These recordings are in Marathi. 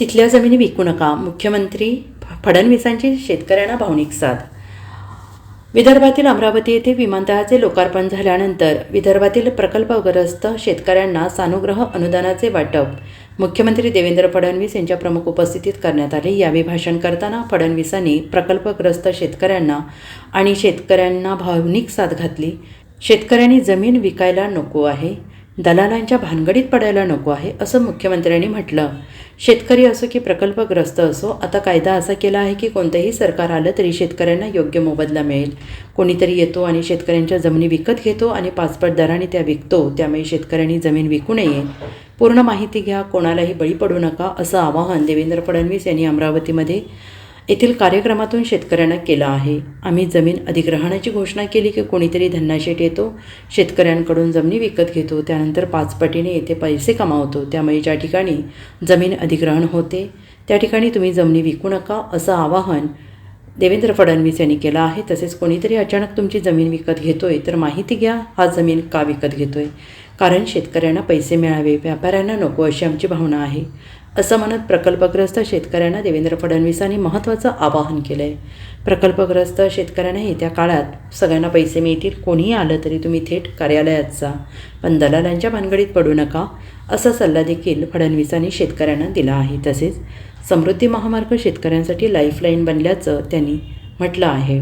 तिथल्या जमिनी विकू नका. मुख्यमंत्री फडणवीसांची शेतकऱ्यांना भावनिक साथ. विदर्भातील अमरावती येथे विमानतळाचे लोकार्पण झाल्यानंतर विदर्भातील प्रकल्पग्रस्त शेतकऱ्यांना सानुग्रह अनुदानाचे वाटप मुख्यमंत्री देवेंद्र फडणवीस यांच्या प्रमुख उपस्थितीत करण्यात आले. यावेळी भाषण करताना फडणवीसांनी प्रकल्पग्रस्त शेतकऱ्यांना आणि शेतकऱ्यांना भावनिक साथ घातली. शेतकऱ्यांनी जमीन विकायला नको आहे. दलालांच्या भानगडीत पडायला नको आहे असं मुख्यमंत्र्यांनी म्हटलं. शेतकरी असो की प्रकल्पग्रस्त असो आता कायदा असा केला आहे की कोणतंही सरकार आलं तरी शेतकऱ्यांना योग्य मोबदला मिळेल. कोणीतरी येतो आणि शेतकऱ्यांच्या जमिनी विकत घेतो आणि पाचपट दराने त्या विकतो त्यामुळे शेतकऱ्यांनी जमीन विकू नये. पूर्ण माहिती घ्या कोणालाही बळी पडू नका असं आवाहन देवेंद्र फडणवीस यांनी अमरावतीमध्ये येथील कार्यक्रमातून शेतकऱ्यांना केलं आहे. आम्ही जमीन अधिग्रहणाची घोषणा केली की कोणीतरी धन्नाशेट येतो शेतकऱ्यांकडून जमिनी विकत घेतो त्यानंतर पाचपटीने येथे पैसे कमावतो. त्यामुळे ज्या ठिकाणी जमीन अधिग्रहण होते त्या ठिकाणी तुम्ही जमिनी विकू नका असं आवाहन देवेंद्र फडणवीस यांनी केलं आहे. तसेच कोणीतरी अचानक तुमची जमीन विकत घेतोय तर माहिती घ्या हा जमीन का विकत घेतोय? कारण शेतकऱ्यांना पैसे मिळावे व्यापाऱ्यांना नको अशी आमची भावना आहे. असं म्हणत प्रकल्पग्रस्त शेतकऱ्यांना देवेंद्र फडणवीसांनी महत्त्वाचं आवाहन केलं आहे प्रकल्पग्रस्त शेतकऱ्यांना येत्या काळात सगळ्यांना पैसे मिळतील कोणीही आलं तरी तुम्ही थेट कार्यालयात जा. पण दलालांच्या भानगडीत पडू नका असा सल्ला देखील फडणवीसांनी शेतकऱ्यांना दिला आहे. तसेच समृद्धी महामार्ग शेतकऱ्यांसाठी लाईफलाईन बनल्याचं त्यांनी म्हटलं आहे.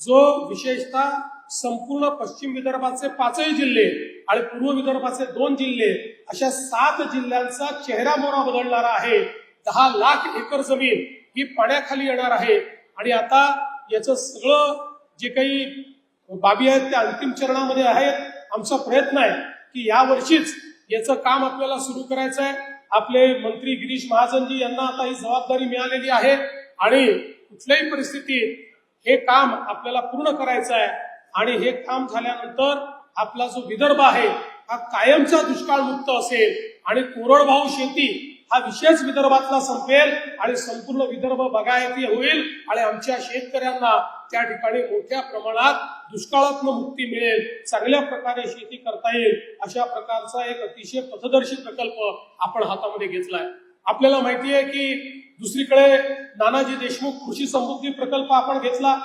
जो विशेषतः संपूर्ण पश्चिम विदर्भाचे पाचही जिल्हे आणि पूर्व विदर्भाचे दोन जिल्हे अशा सात जिल्ह्यांचा चेहरा मोरा बदलणारा आहे. दहा लाख एकर जमीन ही पाण्याखाली येणार आहे. आणि आता याचं सगळं जे काही बाबी आहेत त्या अंतिम चरणामध्ये आहेत. आमचा प्रयत्न आहे की या वर्षीच याचं काम आपल्याला सुरू करायचं आहे आपले मंत्री गिरीश महाजनजी यांना आता ही जबाबदारी मिळालेली आहे. आणि कुठल्याही परिस्थितीत हे काम आपल्याला पूर्ण करायचं आहे आणि हे काम झाल्यानंतर आपला जो विदर्भ आहे हा कायमचा दुष्काळ मुक्त असेल आणि कोरडभाऊ शेती हा विशेष विदर्भातला संपेल आणि संपूर्ण विदर्भ बगायती होईल आणि आमच्या शेतकऱ्यांना त्या ठिकाणी मोठ्या प्रमाणात दुष्काळातून मुक्ती मिळेल. चांगल्या प्रकारे शेती करता येईल अशा प्रकारचा एक अतिशय पथदर्शी प्रकल्प आपण हातामध्ये घेतलाय. आपल्याला माहिती आहे की दुसरीकडे नानाजी देशमुख कृषी समृद्धी प्रकल्प आपण घेतला.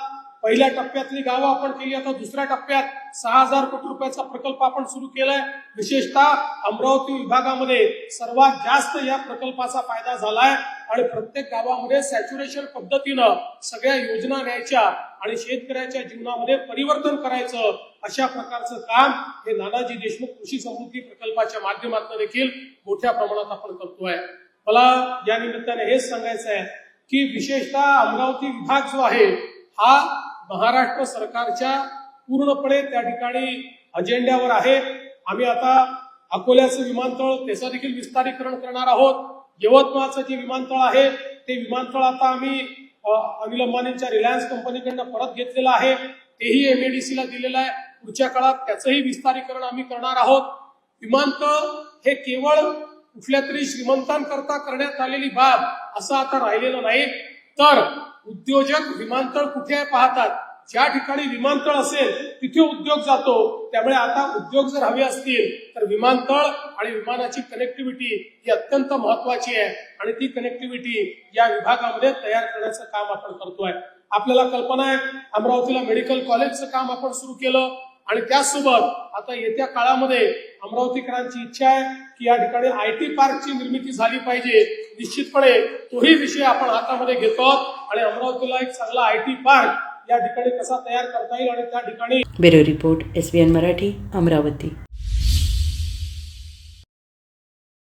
पहिल्या टप्प्यातली गावं आपण केली आता दुसऱ्या टप्प्यात सहा हजार कोटी रुपयाचा प्रकल्प आपण सुरू केलाय. विशेषतः अमरावती विभागामध्ये सर्वात जास्त या प्रकल्पाचा फायदा झालाय आणि प्रत्येक गावामध्ये सॅच्युरेशन पद्धतीनं सगळ्या योजना न्यायच्या आणि शेतकऱ्याच्या जीवनामध्ये परिवर्तन करायचं अशा प्रकारचं काम हे नानाजी देशमुख कृषी समृद्धी प्रकल्पाच्या माध्यमातून देखील मोठ्या प्रमाणात आपण करतोय. मला या निमित्ताने हेच सांगायचं आहे की विशेषतः अमरावती विभाग जो आहे हा महाराष्ट्र सरकारच्या पूर्णपणे त्या ठिकाणी अजेंड्यावर आहे. आम्ही आता अकोल्याचं विमानतळ त्याचं देखील विस्तारीकरण करणार आहोत. यवतमाळचं जे विमानतळ आहे ते विमानतळ आता आम्ही अनिल अंबानींच्या रिलायन्स कंपनीकडनं परत घेतलेलं आहे. तेही एमएडीसीला दिलेलं आहे. पुढच्या काळात त्याचंही विस्तारीकरण आम्ही करणार आहोत. विमानतळ हे केवळ कुठल्या तरी श्रीमंतांकरता करण्यात आलेली बाब असं आता राहिलेलं नाही. तर उद्योजक विमानतळ कुठे पाहतात? ज्या ठिकाणी विमानतळ असेल तिथे उद्योग जातो. त्यामुळे आता उद्योग जर हवे असतील तर विमानतळ आणि विमानाची कनेक्टिव्हिटी ही अत्यंत महत्वाची आहे. आणि ती कनेक्टिव्हिटी या विभागामध्ये तयार करण्याचं काम आपण करतोय. आपल्याला कल्पना आहे अमरावतीला मेडिकल कॉलेजचं काम आपण सुरू केलं. आणि त्याचसोबत आता येत्या काळामध्ये अमरावतीकरांची इच्छा आहे की या ठिकाणी आय टी पार्कची निर्मिती झाली पाहिजे. निश्चितपणे तोही विषय आपण हातामध्ये घेतो आणि अमरावतीला एक चांगला आय टी पार्क या ठिकाणी कसा तयार करता येईल आणि त्या ठिकाणी bureau report S B N Marathi Amravati.